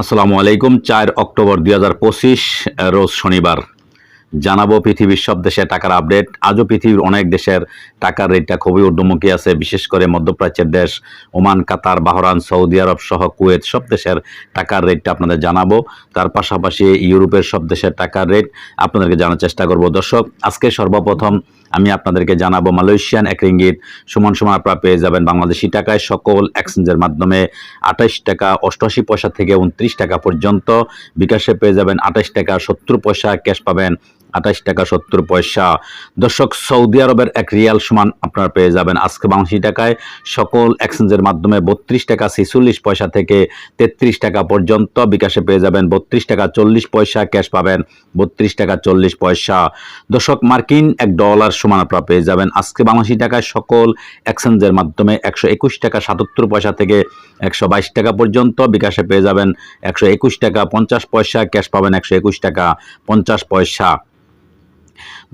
আসসালামু আলাইকুম, চার অক্টোবর দুই হাজার পঁচিশ, রোজ শনিবার। জানাব পৃথিবীর সব দেশে টাকার আপডেট। আজও পৃথিবীর অনেক দেশের টাকার রেটটা খুবই ঊর্ধ্বমুখী আছে, বিশেষ করে মধ্যপ্রাচ্যের দেশ, ওমান, কাতার বাহরান সৌদি আরব সহ কুয়েত, সব দেশের টাকার রেটটা আপনাদের জানাব। তার পাশাপাশি ইউরোপের সব দেশের টাকার রেট আপনাদেরকে জানার চেষ্টা করব। দর্শক, আজকে সর্বপ্রথম আমি আপনাদেরকে জানাব মালয়েশিয়ান এক রিঙ্গিত। সমান সমান, আপনারা পেয়ে যাবেন বাংলাদেশি টাকায় সকল এক্সচেঞ্জের মাধ্যমে আঠাশ টাকা অষ্টআশি পয়সা থেকে উনত্রিশ টাকা পর্যন্ত। বিকাশে পেয়ে যাবেন আঠাশ টাকা সত্তর পয়সা ক্যাশ পাবেন আঠাইশ টাকা সত্তর পয়সা। দর্শক, সৌদি আরবের এক রিয়াল সমান আপনারা পেয়ে যাবেন। আজকে বাংলাদেশি টাকায় সকল এক্সচেঞ্জের মাধ্যমে বত্রিশ টাকা ছেচল্লিশ পয়সা থেকে তেত্রিশ টাকা পর্যন্ত বিকাশে পেয়ে যাবেন। বত্রিশ টাকা চল্লিশ পয়সা ক্যাশ পাবেন। বত্রিশ টাকা চল্লিশ পয়সা। দর্শক, মার্কিন এক ডলার সমান আপনারা পেয়ে যাবেন। আজকে বাংলাদেশি টাকায় সকল এক্সচেঞ্জের মাধ্যমে একশো একুশ টাকা সাতাত্তর পয়সা থেকে একশো বাইশ টাকা পর্যন্ত বিকাশে পেয়ে যাবেন। একশো একুশ টাকা পঞ্চাশ পয়সা, ক্যাশ পাবেন একশো একুশ টাকা পঞ্চাশ পয়সা।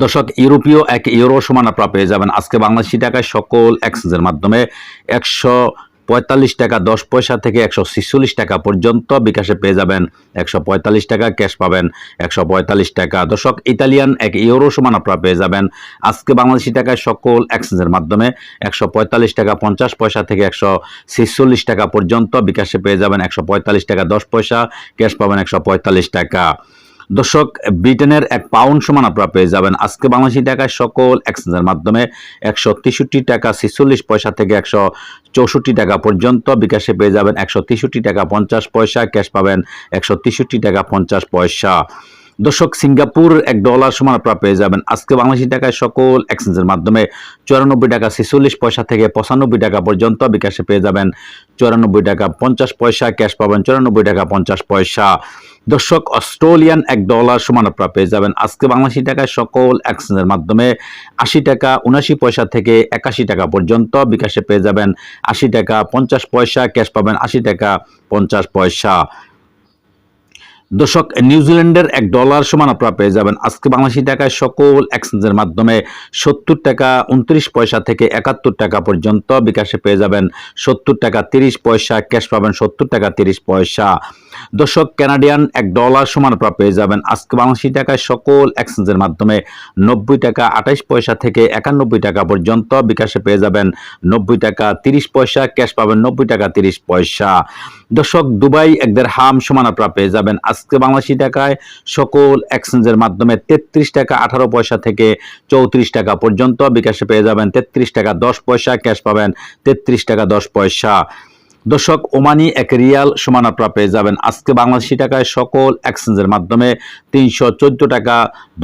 দর্শক, ইউরোপীয় এক ইউরো সমান আপনারা পেয়ে যাবেন। আজকে বাংলাদেশি টাকায় সকল এক্সচেঞ্জের মাধ্যমে একশো পঁয়তাল্লিশ টাকা, দশ পয়সা থেকে একশো ছিচল্লিশ টাকা পর্যন্ত বিকাশে পেয়ে যাবেন। একশো পঁয়তাল্লিশ টাকা ক্যাশ পাবেন, একশো পঁয়তাল্লিশ টাকা। দর্শক, ইতালিয়ান এক ইউরো সমান আপনারা পেয়ে যাবেন। আজকে বাংলাদেশি টাকায় সকল এক্সচেঞ্জের মাধ্যমে একশো পঁয়তাল্লিশ টাকা, পঞ্চাশ পয়সা থেকে একশো ছিচল্লিশ টাকা পর্যন্ত বিকাশে পেয়ে যাবেন। একশো পঁয়তাল্লিশ টাকা, দশ পয়সা ক্যাশ পাবেন, একশো পঁয়তাল্লিশ টাকা। দর্শক, ব্রিটেনের এক পাউন্ড সমান আপনারা পেয়ে যাবেন। আজকে বাংলাদেশি টাকায় সকল এক্সচেঞ্জের মাধ্যমে একশো তেষট্টি টাকা, ছেচল্লিশ পয়সা থেকে একশো চৌষট্টি টাকা পর্যন্ত বিকাশে পেয়ে যাবেন। একশো তেষট্টি টাকা পঞ্চাশ পয়সা ক্যাশ পাবেন একশো তেষট্টি টাকা পঞ্চাশ পয়সা। দর্শক, সিঙ্গাপুর এক ডলার সমান আপনারা পেয়ে যাবেন। আজকে বাংলাদেশি টাকায় সকল এক্সচেঞ্জের মাধ্যমে চুরানব্বই টাকা, ছেচল্লিশ পয়সা থেকে পঁচানব্বই টাকা পর্যন্ত বিকাশে পেয়ে যাবেন। চুরানব্বই টাকা পঞ্চাশ পয়সা ক্যাশ পাবেন চুরানব্বই টাকা পঞ্চাশ পয়সা। দর্শক, অস্ট্রেলিয়ান এক ডলার সমান আপনারা পেয়ে যাবেন। আজকে বাংলাদেশি টাকায় সকল এক্সচেঞ্জের মাধ্যমে আশি টাকা উনাশি পয়সা থেকে একাশি টাকা পর্যন্ত বিকাশে পেয়ে যাবেন। আশি টাকা পঞ্চাশ পয়সা ক্যাশ পাবেন আশি টাকা পঞ্চাশ পয়সা। দর্শক নিউজিল্যান্ডের এক ডলার সমান আপনারা পেয়ে যাবেন। আজকে বাংলাদেশি টাকায় সকল এক্সচেঞ্জের মাধ্যমে সত্তর টাকা উনত্রিশ পয়সা থেকে একাত্তর টাকা পর্যন্ত বিকাশে পেয়ে যাবেন। সত্তর টাকা তিরিশ পয়সা ক্যাশ পাবেন সত্তর টাকা তিরিশ পয়সা। দর্শক কানাডিয়ান এক ডলার সমান আপনারা পেয়ে যাবেন। আজকে বাংলাদেশি টাকায় সকল এক্সচেঞ্জের মাধ্যমে নব্বই টাকা আঠাইশ পয়সা থেকে একানব্বই টাকা পর্যন্ত বিকাশে পেয়ে যাবেন। নব্বই টাকা তিরিশ পয়সা ক্যাশ পাবেন নব্বই টাকা তিরিশ পয়সা। দর্শক, দুবাই এক দেড় হাম সমান আপনারা পেয়ে যাবেন আজকে বাংলাদেশি টাকায় সকল এক্সচেঞ্জের মাধ্যমে তেত্রিশ টাকা আঠারো পয়সা থেকে চৌত্রিশ টাকা পর্যন্ত। বিকাশে পেয়ে যাবেন তেত্রিশ টাকা দশ পয়সা, ক্যাশ পাবেন তেত্রিশ টাকা দশ পয়সা। দর্শক, ওমানি এক রিয়াল সমান আপনারা পেয়ে যাবেন আজকে বাংলাদেশি টাকায় সকল এক্সচেঞ্জের মাধ্যমে তিনশো চোদ্দ টাকা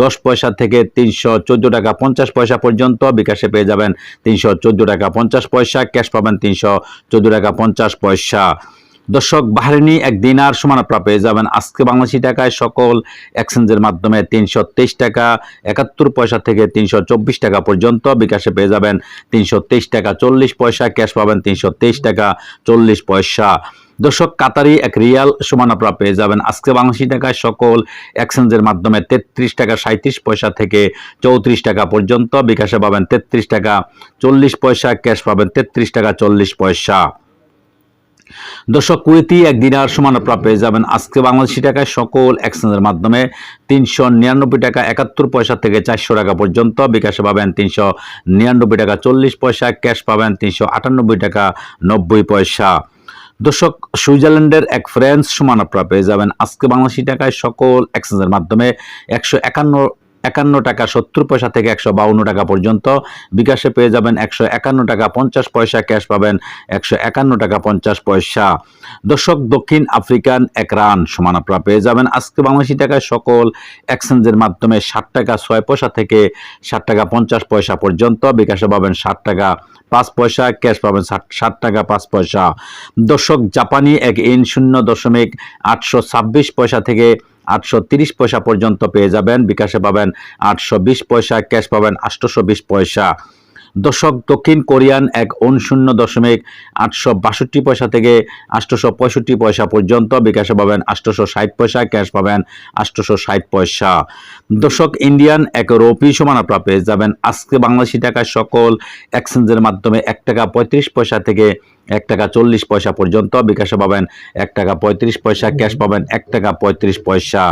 দশ পয়সা থেকে তিনশো চোদ্দ টাকা পঞ্চাশ পয়সা পর্যন্ত। বিকাশে পেয়ে যাবেন তিনশো চোদ্দ টাকা পঞ্চাশ পয়সা, ক্যাশ পাবেন তিনশো চোদ্দ টাকা পঞ্চাশ পয়সা। দর্শক, বাহারিনী এক দিনার সমান আপনারা পেয়ে যাবেন। আজকে বাংলাদেশি টাকায় সকল এক্সচেঞ্জের মাধ্যমে তিনশো তেইশ টাকা, একাত্তর পয়সা থেকে তিনশো চব্বিশ টাকা পর্যন্ত বিকাশে পেয়ে যাবেন। তিনশো তেইশ টাকা চল্লিশ পয়সা, ক্যাশ পাবেন তিনশো তেইশ টাকা চল্লিশ পয়সা। দর্শক, কাতারি এক রিয়াল সমান আপনারা পেয়ে যাবেন। আজকে বাংলাদেশি টাকায় সকল এক্সচেঞ্জের মাধ্যমে তেত্রিশ টাকা সাঁত্রিশ পয়সা থেকে চৌত্রিশ টাকা পর্যন্ত বিকাশে পাবেন তেত্রিশ টাকা চল্লিশ পয়সা, ক্যাশ পাবেন তেত্রিশ টাকা চল্লিশ পয়সা। দর্শক, কুয়েতি এক দিনার সমান আপনারা পেয়ে যাবেন। আজকে বাংলাদেশি টাকায় সকল এক্সচেঞ্জের মাধ্যমে তিনশো নিরানব্বই টাকা একাত্তর পয়সা থেকে চারশো টাকা পর্যন্ত। বিকাশে পাবেন তিনশো নিরানব্বই টাকা চল্লিশ পয়সা, ক্যাশ পাবেন তিনশো আটানব্বই টাকা নব্বই পয়সা। দর্শক, সুইজারল্যান্ডের এক ফ্রেন্স সমান আপনারা পেয়ে যাবেন। আজকে বাংলাদেশি টাকায় সকল এক্সচেঞ্জের মাধ্যমে একশো একান্ন একান্ন টাকা সত্তর পয়সা থেকে একশো টাকা পর্যন্ত। বিকাশে পেয়ে যাবেন একশো একান্ন টাকা পঞ্চাশ পয়সা, ক্যাশ পাবেন একশো একান্ন টাকা পঞ্চাশ পয়সা। দর্শক, দক্ষিণ আফ্রিকান এক রান সমান আপনারা পেয়ে যাবেন। আজকে বাংলাদেশি টাকায় সকল এক্সচেঞ্জের মাধ্যমে ষাট টাকা ছয় পয়সা থেকে ষাট টাকা পঞ্চাশ পয়সা পর্যন্ত। বিকাশে পাবেন ষাট টাকা পাঁচ পয়সা, ক্যাশ পাবেন ষাট টাকা পাঁচ পয়সা। দর্শক, জাপানি এক ইন শূন্য দশমিক আটশো ছাব্বিশ পয়সা থেকে আটশো পয়সা পর্যন্ত পেয়ে যাবেন। বিকাশে পাবেন আটশো বিশ পয়সা, ক্যাশ পাবেন আটশোশো পয়সা। দশক দক্ষিণ কোরিয়ান এক শূন্য দশমিক আটশো বাষট্টি পয়সা থেকে আটশোশো পঁয়ষট্টি পয়সা পর্যন্ত। বিকাশে পাবেন আটশোশো ষাট পয়সা, ক্যাশ পাবেন আটশোশো ষাট পয়সা। দশক ইন্ডিয়ান এক রোপি সমান আপনারা পেয়ে যাবেন। আজকে বাংলাদেশি টাকায় সকল এক্সচেঞ্জের মাধ্যমে এক টাকা পঁয়ত্রিশ পয়সা থেকে এক টাকা চল্লিশ পয়সা পর্যন্ত বিকাশে পাবেন এক টাকা পঁয়ত্রিশ পয়সা, ক্যাশ পাবেন এক টাকা পঁয়ত্রিশ পয়সা।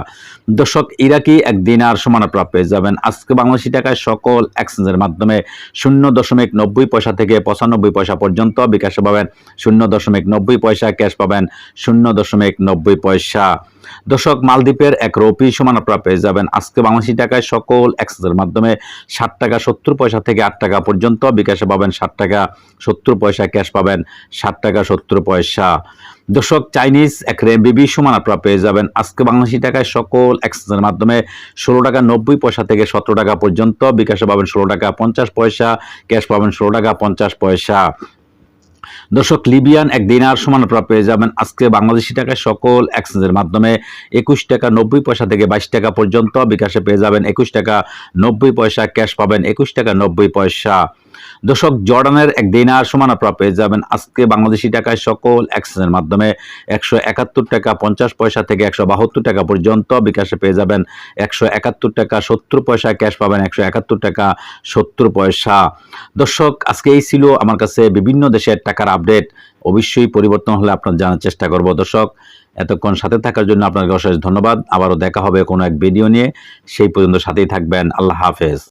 দর্শক ইরাকি এক দিনার সমান আপনারা পেয়ে যাবেন? আজকে বাংলাদেশি টাকায় সকল এক্সচেঞ্জের মাধ্যমে শূন্য দশমিক নব্বই পয়সা থেকে পঁচানব্বই পয়সা পর্যন্ত বিকাশে পাবেন। শূন্য দশমিক নব্বই পয়সা, ক্যাশ পাবেন শূন্য দশমিক নব্বই পয়সা। দর্শক, মালদ্বীপের এক রুপি সমান আপনারা পেয়ে যাবেন। আজকে বাংলাদেশি টাকায় সকল এক্সচেঞ্জের মাধ্যমে ষাট টাকা সত্তর পয়সা থেকে আট টাকা পর্যন্ত, বিকাশে পাবেন ষাট টাকা সত্তর পয়সা, ক্যাশ পাবেন ষাট টাকা সত্তর পয়সা। দর্শক, চাইনিজ এক রেমবিবি সমান আপনারা পেয়ে যাবেন। আজকে বাংলাদেশি টাকায় সকল এক্সচেঞ্জের মাধ্যমে ষোলো টাকা নব্বই পয়সা থেকে সতেরো টাকা পর্যন্ত, বিকাশে পাবেন ষোলো টাকা পঞ্চাশ পয়সা, ক্যাশ পাবেন ষোলো টাকা পঞ্চাশ পয়সা। দর্শক, লিবিয়ান এক দিনার সমান আপনারা পেয়ে যাবেন আজকে বাংলাদেশি টাকায় সকল এক্সচেঞ্জের মাধ্যমে। একুশ টাকা নব্বই পয়সা থেকে বাইশ টাকা পর্যন্ত বিকাশে পেয়ে যাবেন। একুশ টাকা নব্বই পয়সা ক্যাশ পাবেন। একুশ টাকা নব্বই পয়সা দর্শক, জর্ডানের এক দিনার সমান আপনারা পেয়ে যাবেন আজকে বাংলাদেশি টাকায় সকল অ্যাক্সেসের মাধ্যমে একশো একাত্তর টাকা পঞ্চাশ পয়সা থেকে একশো বাহাত্তর টাকা পর্যন্ত। বিকাশে পেয়ে যাবেন একশো একাত্তর টাকা সত্তর পয়সা, ক্যাশ পাবেন একশো একাত্তর টাকা সত্তর পয়সা। দর্শক, আজকে এই ছিল আমার কাছে বিভিন্ন দেশের টাকার আপডেট। অবশ্যই পরিবর্তন হলে আপনার জানার চেষ্টা করব। দর্শক, এতক্ষণ সাথে থাকার জন্য আপনাকে অশেষ ধন্যবাদ। আবারও দেখা হবে কোনো এক ভিডিও নিয়ে। সেই পর্যন্ত সাথেই থাকবেন। আল্লাহ হাফেজ।